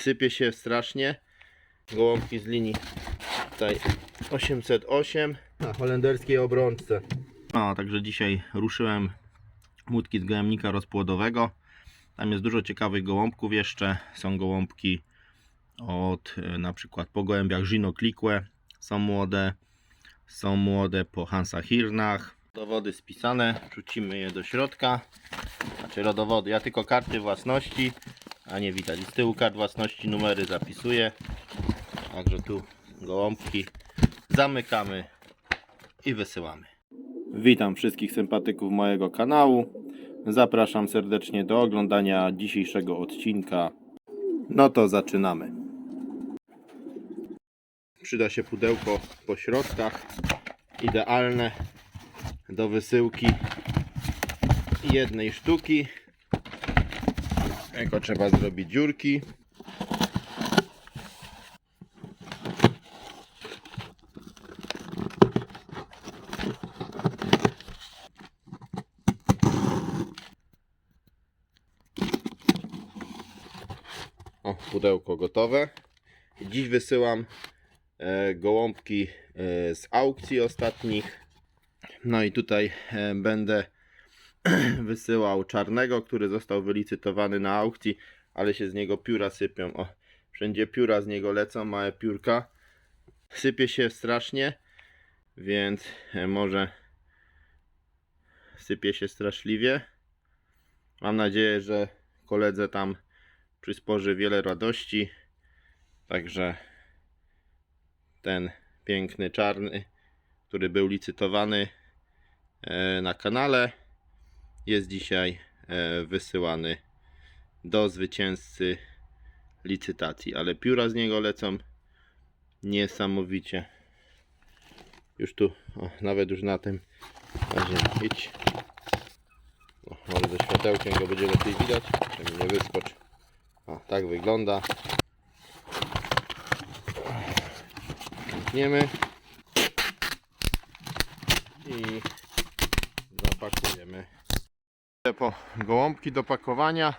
sypie się strasznie. Gołąbki z linii tutaj 808 na holenderskiej obrączce. O, także dzisiaj ruszyłem łódki z gołębnika rozpłodowego. Tam jest dużo ciekawych gołąbków jeszcze. Są gołąbki od e, na przykład po gołębiach Żinoklikłe. Są młode. Są młode po Hansa Hirnach. Dowody spisane. Rzucimy je do środka. Znaczy rodowody. Ja tylko karty własności. A nie widać. Z tyłu kart własności numery zapisuję. Także tu gołąbki zamykamy i wysyłamy. Witam wszystkich sympatyków mojego kanału. Zapraszam serdecznie do oglądania dzisiejszego odcinka. No to zaczynamy. Przyda się pudełko po środkach. Idealne do wysyłki jednej sztuki. Tylko trzeba zrobić dziurki. O, pudełko gotowe. Dziś wysyłam e, gołąbki e, z aukcji ostatnich. No i tutaj e, będę wysyłał czarnego, który został wylicytowany na aukcji, ale się z niego pióra sypią. O, wszędzie pióra z niego lecą, małe piórka. Sypie się strasznie, więc e, może sypie się straszliwie. Mam nadzieję, że koledze tam przysporzy wiele radości. Także ten piękny czarny, który był licytowany e, na kanale, jest dzisiaj e, wysyłany do zwycięzcy licytacji. Ale pióra z niego lecą niesamowicie. Już tu, o, nawet już na tym razie idź. O, może ze światełkiem go będzie lepiej widać, żeby nie wyskocz. O, tak wygląda. Zamkniemy. I Po gołąbki do pakowania.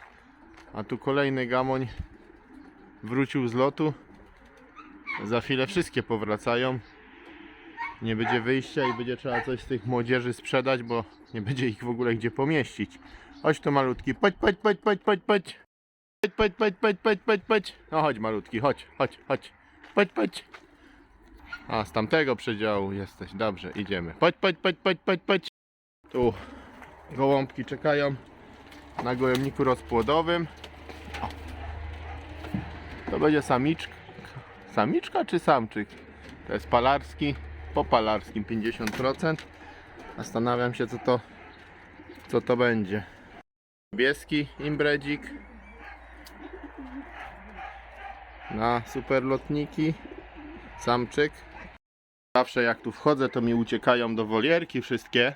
A tu kolejny gamoń wrócił z lotu. Za chwilę wszystkie powracają. Nie będzie wyjścia i będzie trzeba coś z tych młodzieży sprzedać, bo nie będzie ich w ogóle gdzie pomieścić. Chodź tu malutki, chodź, chodź, chodź, chodź, chodź, chodź. Chodź, chodź, chodź, chodź, chodź, chodź. No chodź malutki, chodź, chodź, chodź. Chodź, chodź. A, z tamtego przedziału jesteś. Dobrze, idziemy. Chodź, chodź, chodź, chodź, chodź, chodź. Tu gołąbki czekają na gołębniku rozpłodowym. To będzie samiczka. Samiczka czy samczyk? To jest palarski. Po palarskim 50%. Zastanawiam się co to co to będzie. Niebieski imbredzik na super lotniki samczyk zawsze jak tu wchodzę to mi uciekają do wolierki wszystkie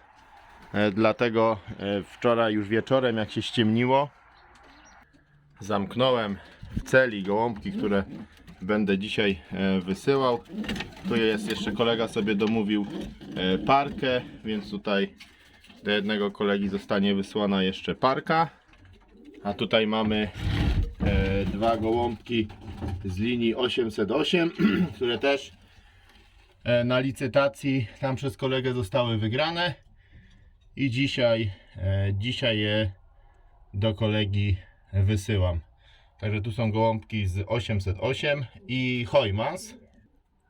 dlatego e, wczoraj już wieczorem jak się ściemniło zamknąłem w celi gołąbki które będę dzisiaj e, wysyłał. Tu jest jeszcze kolega sobie domówił e, parkę więc tutaj do jednego kolegi zostanie wysłana jeszcze parka. A tutaj mamy e, dwa gołąbki z linii 808, które też e, na licytacji tam przez kolegę zostały wygrane i dzisiaj, e, dzisiaj je do kolegi wysyłam. Także tu są gołąbki z 808 i Hojmans.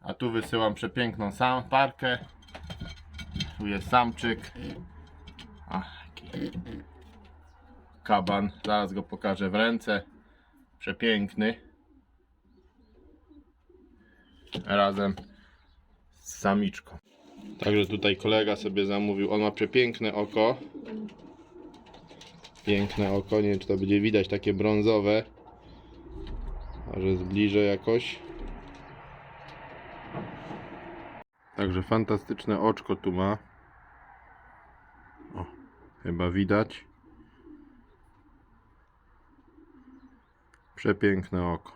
A tu wysyłam przepiękną sam parkę. Tu jest samczyk. Ach, kaban. Zaraz go pokażę w ręce. Przepiękny. Razem z samiczką. Także tutaj kolega sobie zamówił. On ma przepiękne oko. Piękne oko. Nie wiem, czy to będzie widać takie brązowe. Może zbliżę jakoś. Także fantastyczne oczko tu ma. O, chyba widać. Przepiękne oko.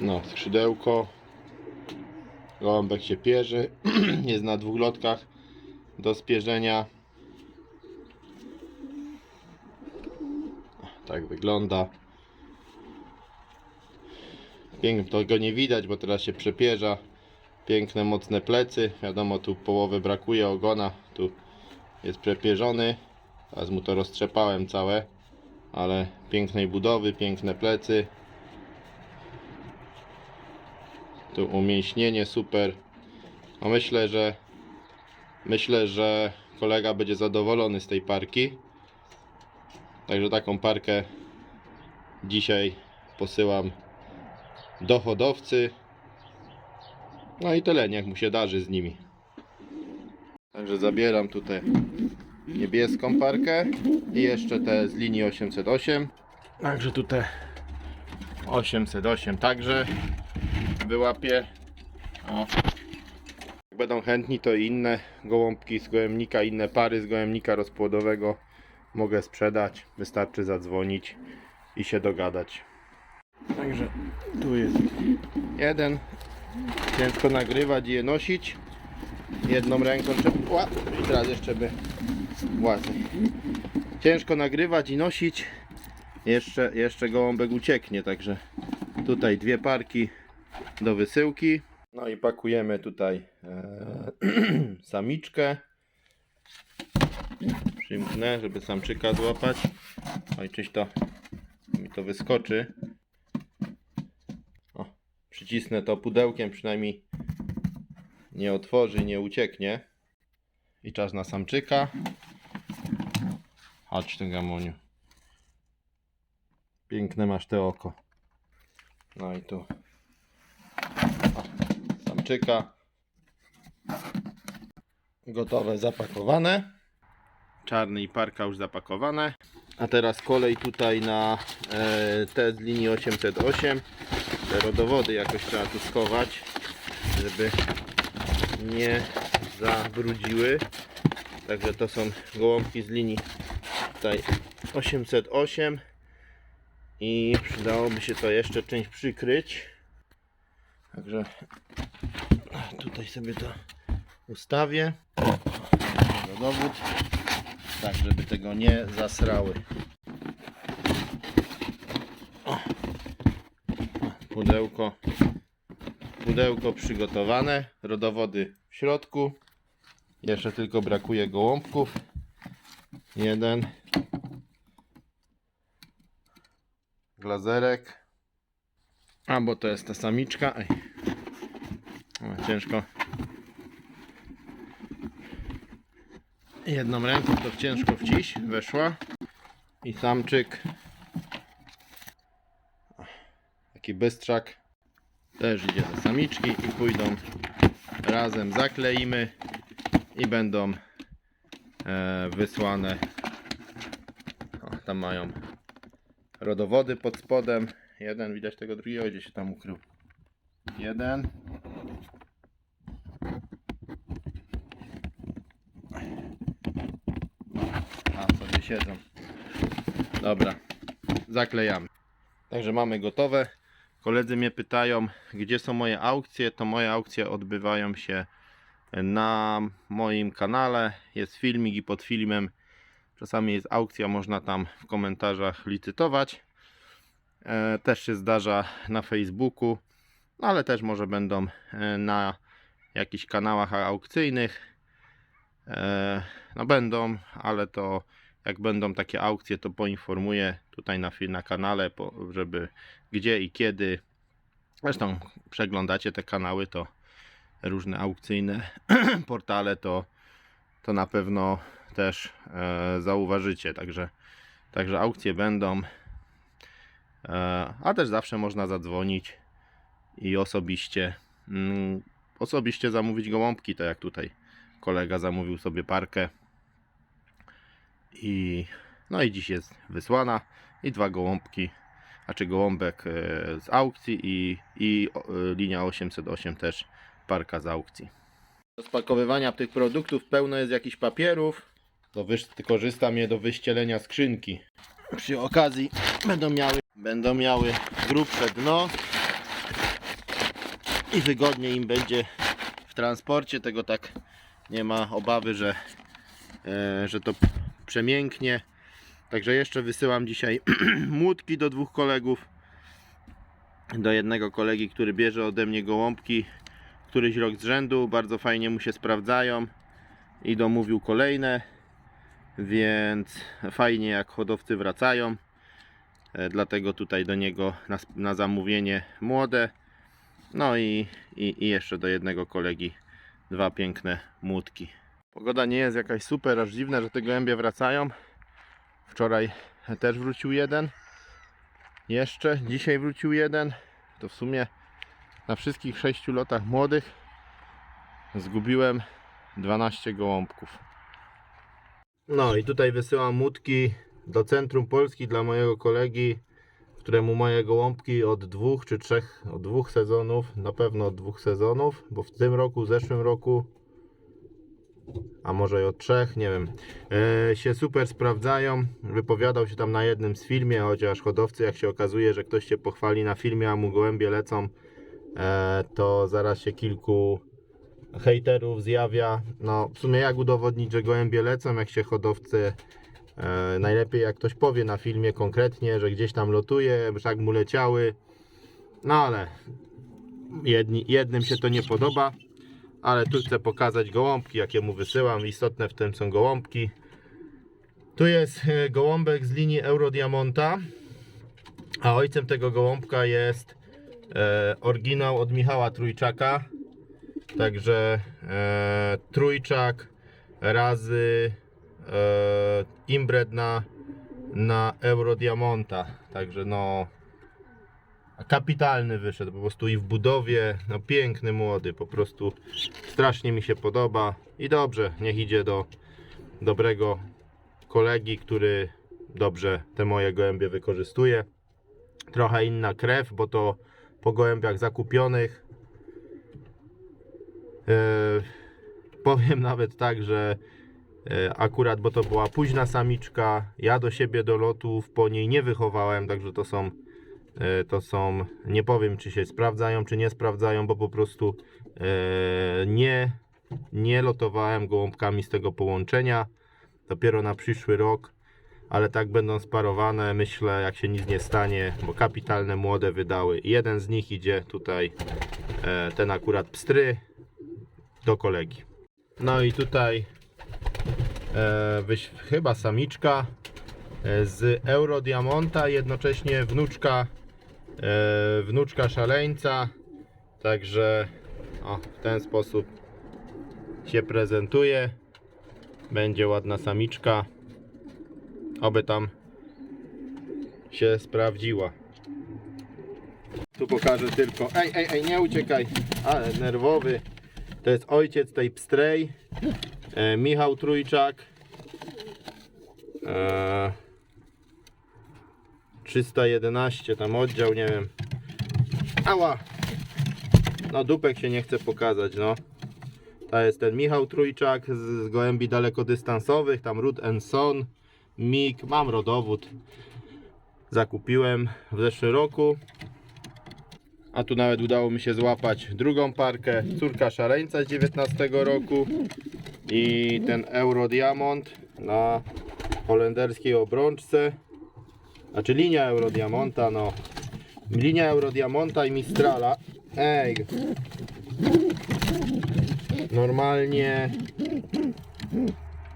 No, skrzydełko. Gołąbek się pierzy. Jest na dwóch lotkach do spierzenia. Tak wygląda. Pięknie, to go nie widać, bo teraz się przepierza. Piękne, mocne plecy. Wiadomo, tu połowy brakuje ogona. Tu jest przepierzony. Teraz mu to roztrzepałem całe. Ale pięknej budowy, piękne plecy. Tu umięśnienie super. No myślę, że myślę, że kolega będzie zadowolony z tej parki. Także taką parkę dzisiaj posyłam do hodowcy. No i tyle, niech mu się darzy z nimi. Także zabieram tutaj niebieską parkę i jeszcze te z linii 808. Także tutaj 808 także wyłapię. O. Jak będą chętni to inne gołąbki z gołębnika, inne pary z gołębnika rozpłodowego mogę sprzedać. Wystarczy zadzwonić i się dogadać. Także tu jest jeden. Ciężko nagrywać i je nosić. Jedną ręką trzeba. I teraz jeszcze by własny. Ciężko nagrywać i nosić. Jeszcze, jeszcze gołąbek ucieknie, także tutaj dwie parki do wysyłki. No i pakujemy tutaj e, samiczkę. Przymknę, żeby samczyka złapać. Oj, czyś to mi to wyskoczy. O, przycisnę to pudełkiem, przynajmniej nie otworzy, nie ucieknie. I czas na samczyka. Chodź ty gamoniu. Piękne masz te oko. No i tu. Gotowe, zapakowane. Czarny i parka już zapakowane. A teraz kolej tutaj na e, te z linii 808. Te rodowody jakoś trzeba tu schować, żeby nie zabrudziły. Także to są gołąbki z linii tutaj 808 i przydałoby się to jeszcze część przykryć. Także tutaj sobie to ustawię. Na dowód, tak żeby tego nie zasrały. O. Pudełko, pudełko przygotowane, rodowody w środku. Jeszcze tylko brakuje gołąbków. Jeden. Glazerek. A, bo to jest ta samiczka. Ej. Ciężko. Jedną ręką to ciężko wciś. Weszła. I samczyk. Taki bystrzak. Też idzie do samiczki i pójdą razem zakleimy i będą e, wysłane. O, tam mają rodowody pod spodem. Jeden, widać tego drugiego, gdzie się tam ukrył. Jeden. A, sobie siedzą. Dobra, zaklejamy. Także mamy gotowe. Koledzy mnie pytają, gdzie są moje aukcje. To moje aukcje odbywają się na moim kanale. Jest filmik i pod filmem czasami jest aukcja, można tam w komentarzach licytować. E, Też się zdarza na Facebooku, no ale też może będą e, na jakichś kanałach aukcyjnych. E, No będą, ale to jak będą takie aukcje, to poinformuję tutaj na, na kanale, po- żeby gdzie i kiedy. Zresztą przeglądacie te kanały, to różne aukcyjne portale, to, to na pewno też e, zauważycie. Także, także aukcje będą. E, a też zawsze można zadzwonić i osobiście mm, osobiście zamówić gołąbki, tak jak tutaj kolega zamówił sobie parkę. I no i dziś jest wysłana i dwa gołąbki, a czy gołąbek e, z aukcji i, i e, linia 808 też parka z aukcji. Do spakowywania tych produktów pełno jest jakichś papierów. To wykorzystam je do wyścielenia skrzynki. Przy okazji będą miały, będą miały grubsze dno i wygodniej im będzie w transporcie. Tego tak nie ma obawy, że, e, że to przemięknie. Także jeszcze wysyłam dzisiaj młotki do dwóch kolegów. do jednego kolegi, który bierze ode mnie gołąbki któryś rok z rzędu. Bardzo fajnie mu się sprawdzają i domówił kolejne, więc fajnie jak hodowcy wracają. E, Dlatego tutaj do niego na, na zamówienie młode. No i, i, i jeszcze do jednego kolegi dwa piękne młódki. Pogoda nie jest jakaś super, aż dziwne, że te gołębie wracają. Wczoraj też wrócił jeden. Jeszcze dzisiaj wrócił jeden. To w sumie na wszystkich 6 lotach młodych zgubiłem 12 gołąbków. No i tutaj wysyłam mutki do centrum Polski dla mojego kolegi, któremu moje gołąbki od dwóch czy trzech, od dwóch sezonów, na pewno od dwóch sezonów, bo w tym roku, zeszłym roku, a może i od trzech, nie wiem, e, się super sprawdzają. Wypowiadał się tam na jednym z filmie, chociaż hodowcy, jak się okazuje, że ktoś się pochwali na filmie, a mu gołębie lecą, e, to zaraz się kilku hejterów zjawia. No, w sumie jak udowodnić, że gołębie lecą, jak się hodowcy e, najlepiej jak ktoś powie na filmie konkretnie, że gdzieś tam lotuje, że jak mu leciały. No ale jedni, jednym się to nie podoba, ale tu chcę pokazać gołąbki, jakie mu wysyłam. Istotne w tym są gołąbki. Tu jest e, gołąbek z linii Eurodiamonta, a ojcem tego gołąbka jest e, oryginał od Michała Trójczaka. Także e, trójczak razy e, imbred na, na Eurodiamonta. Także no kapitalny wyszedł po prostu i w budowie. No piękny młody, po prostu strasznie mi się podoba i dobrze, niech idzie do dobrego kolegi, który dobrze te moje gołębie wykorzystuje. Trochę inna krew, bo to po gołębiach zakupionych E, powiem nawet tak, że e, akurat, bo to była późna samiczka, ja do siebie do lotów po niej nie wychowałem, także to są, to są, nie powiem czy się sprawdzają, czy nie sprawdzają, bo po prostu e, nie, nie lotowałem gołąbkami z tego połączenia, dopiero na przyszły rok, ale tak będą sparowane, myślę, jak się nic nie stanie, bo kapitalne młode wydały. Jeden z nich idzie tutaj, e, ten akurat pstry, do kolegi. No i tutaj e, chyba samiczka e, z Eurodiamonta, jednocześnie wnuczka e, wnuczka szaleńca. Także o, w ten sposób się prezentuje. Będzie ładna samiczka. Oby tam się sprawdziła. Tu pokażę tylko. Ej, ej, ej, nie uciekaj. Ale nerwowy. To jest ojciec tej pstrej, e, Michał Trójczak. E, 311 tam oddział, nie wiem. Ała! No dupek się nie chce pokazać, no. To jest ten Michał Trójczak z, z gołębi dalekodystansowych, tam Rud Son, MIG, mam rodowód. Zakupiłem w zeszłym roku. A tu nawet udało mi się złapać drugą parkę, córka szaleńca z 19 roku i ten Eurodiamont na holenderskiej obrączce. Znaczy linia Eurodiamonta, no. Linia Eurodiamonta i Mistrala. Ej. Normalnie.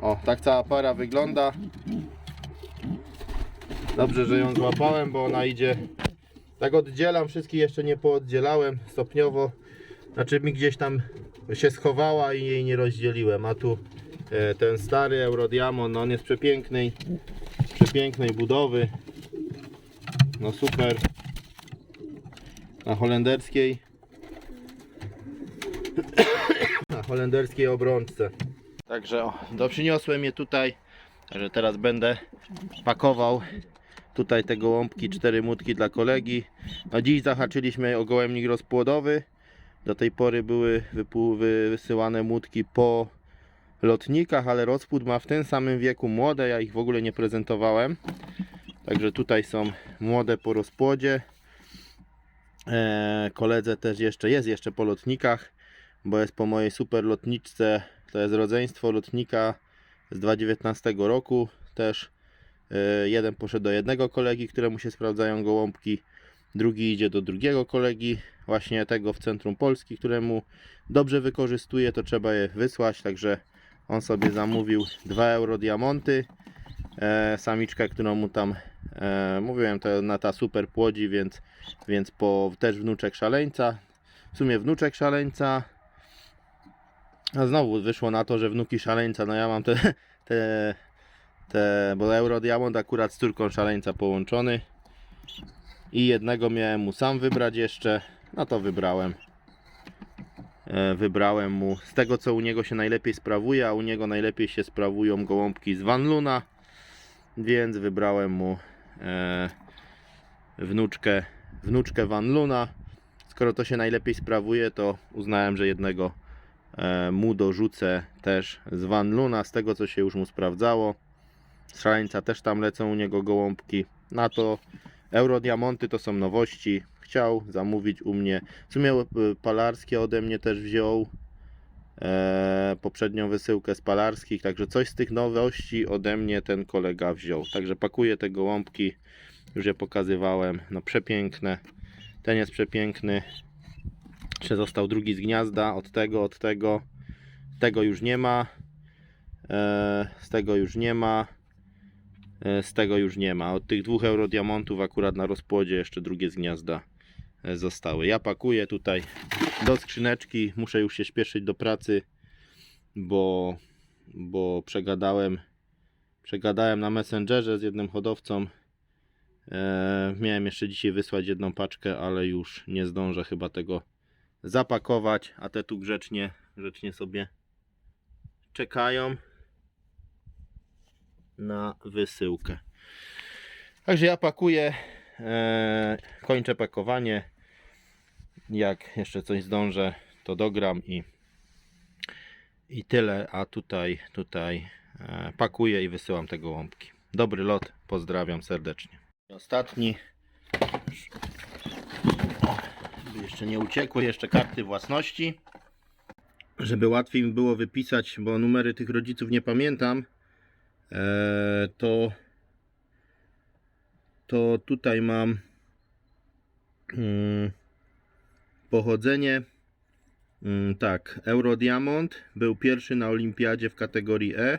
O, tak cała para wygląda. Dobrze, że ją złapałem, bo ona idzie tak oddzielam, wszystkich jeszcze nie pooddzielałem stopniowo. Znaczy mi gdzieś tam się schowała i jej nie rozdzieliłem. A tu e, ten stary Eurodiamond, no on jest przepięknej, przepięknej budowy. No super. Na holenderskiej. Na holenderskiej obrączce. Także o, do przyniosłem je tutaj. Także teraz będę pakował Tutaj te gołąbki, cztery mutki dla kolegi. No dziś zahaczyliśmy o gołębnik rozpłodowy. Do tej pory były wysyłane mutki po lotnikach, ale rozpłód ma w tym samym wieku młode. Ja ich w ogóle nie prezentowałem. Także tutaj są młode po rozpłodzie. Eee, koledze też jeszcze jest jeszcze po lotnikach, bo jest po mojej super lotniczce. To jest rodzeństwo lotnika z 2019 roku. Też E, Jeden poszedł do jednego kolegi, któremu się sprawdzają gołąbki, drugi idzie do drugiego kolegi, właśnie tego w centrum Polski, któremu dobrze wykorzystuje, to trzeba je wysłać, także on sobie zamówił 2 euro diamonty, e, samiczkę, którą mu tam e, mówiłem, to na ta super płodzi, więc, więc po też wnuczek szaleńca, w sumie wnuczek szaleńca, a znowu wyszło na to, że wnuki szaleńca, no ja mam te, te, te bo Eurodiamond akurat z córką szaleńca połączony. I jednego miałem mu sam wybrać jeszcze, no to wybrałem. E, Wybrałem mu. Z tego co u niego się najlepiej sprawuje, a u niego najlepiej się sprawują gołąbki z Van Luna, więc wybrałem mu wnuczkę, wnuczkę Van Luna. Skoro to się najlepiej sprawuje, to uznałem, że jednego e, mu dorzucę też z Van Luna, z tego co się już mu sprawdzało. Z szaleńca też tam lecą u niego gołąbki. Na to Eurodiamonty to są nowości. Chciał zamówić u mnie. W sumie e, Palarskie ode mnie też wziął e, poprzednią wysyłkę z Palarskich. Także coś z tych nowości ode mnie ten kolega wziął. Także pakuję te gołąbki. Już je pokazywałem. No przepiękne. Ten jest przepiękny. Jeszcze został drugi z gniazda. Od tego, od tego. Tego już nie ma. E, z tego już nie ma. E, Z tego już nie ma. Od tych dwóch eurodiamontów akurat na rozpłodzie jeszcze drugie z gniazda e, zostały. Ja pakuję tutaj do skrzyneczki. Muszę już się śpieszyć do pracy, bo, bo przegadałem przegadałem na Messengerze z jednym hodowcą. E, miałem jeszcze dzisiaj wysłać jedną paczkę, ale już nie zdążę chyba tego zapakować, a te tu grzecznie, grzecznie sobie czekają na wysyłkę. Także ja pakuję, e, kończę pakowanie. Jak jeszcze coś zdążę, to dogram i, i tyle. A tutaj, tutaj e, pakuję i wysyłam te gołąbki. Dobry lot, pozdrawiam serdecznie. Ostatni. Żeby jeszcze nie uciekły, jeszcze karty własności. Żeby łatwiej mi było wypisać, bo numery tych rodziców nie pamiętam. Eee, to to tutaj mam mm, pochodzenie mm, tak, Eurodiamond był pierwszy na olimpiadzie w kategorii E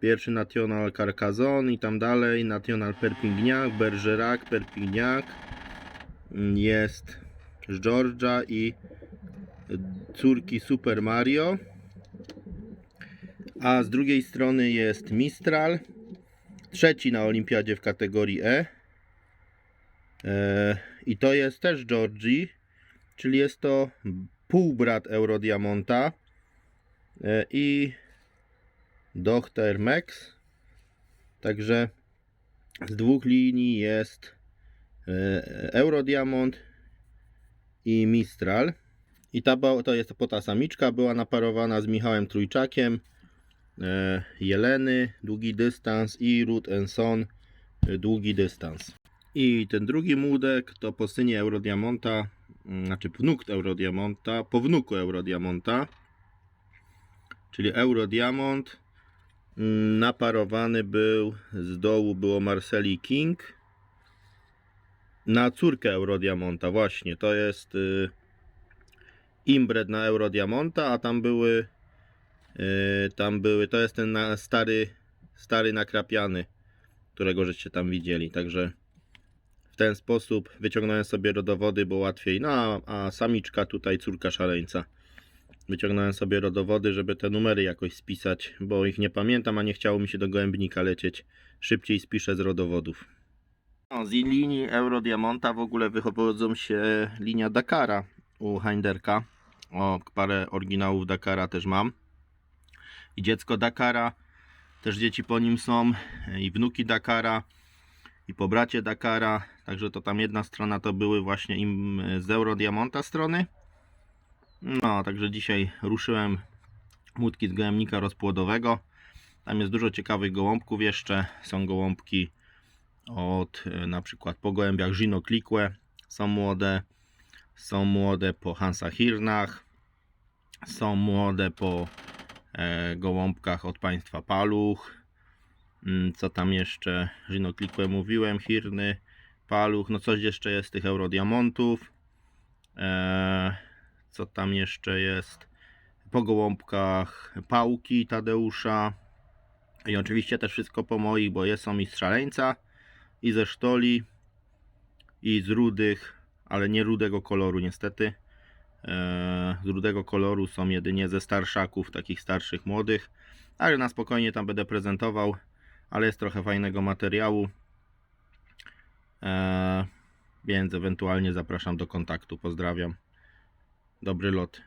pierwszy National Carcassonne i tam dalej National Perpignan, Bergerac, Perpignan Mm, jest z Georgia i córki Super Mario a z drugiej strony jest Mistral, trzeci na olimpiadzie w kategorii E. E, I to jest też Georgii, czyli jest to półbrat Eurodiamonta e, i Dochter Max. Także z dwóch linii jest e, Eurodiamont i Mistral. I ta to jest po samiczka, była naparowana z Michałem Trójczakiem e, Jeleny, długi dystans i Root Son, długi dystans. I ten drugi młodek to po synie Eurodiamonta, znaczy wnuk Eurodiamonta, po wnuku Eurodiamonta, czyli Eurodiamont mm, naparowany był, z dołu było Marceli King na córkę Eurodiamonta, właśnie, to jest y, imbred na Eurodiamonta, a tam były Yy, tam były, to jest ten na, stary, stary nakrapiany, którego żeście tam widzieli, także w ten sposób wyciągnąłem sobie rodowody, bo łatwiej, no a, a samiczka tutaj córka szaleńca. Wyciągnąłem sobie rodowody, żeby te numery jakoś spisać, bo ich nie pamiętam, a nie chciało mi się do gołębnika lecieć. Szybciej spiszę z rodowodów. No, z linii Eurodiamonta w ogóle wychodzą się linia Dakara u Heinderka. O, parę oryginałów Dakara też mam i dziecko Dakara. Też dzieci po nim są i wnuki Dakara i po bracie Dakara. Także to tam jedna strona to były właśnie im z Eurodiamonta strony. No, także dzisiaj ruszyłem łódki z gołębnika rozpłodowego. Tam jest dużo ciekawych gołąbków jeszcze. Są gołąbki od e, na przykład po gołębiach Gino Klikłe. Są młode. Są młode po Hansa Hirnach. Są młode po e, gołąbkach od państwa Paluch. Mm, Co tam jeszcze? Żynoklikłe mówiłem, Hirny. paluch, no coś jeszcze jest tych eurodiamontów. Eee, co tam jeszcze jest? Po gołąbkach pałki Tadeusza. I oczywiście też wszystko po moich, bo jest są i z szaleńca, i ze sztoli, i z rudych, ale nie rudego koloru niestety. Eee, z rudego koloru są jedynie ze starszaków, takich starszych, młodych. Ale na spokojnie tam będę prezentował, ale jest trochę fajnego materiału. Eee, więc ewentualnie zapraszam do kontaktu. Pozdrawiam. Dobry lot.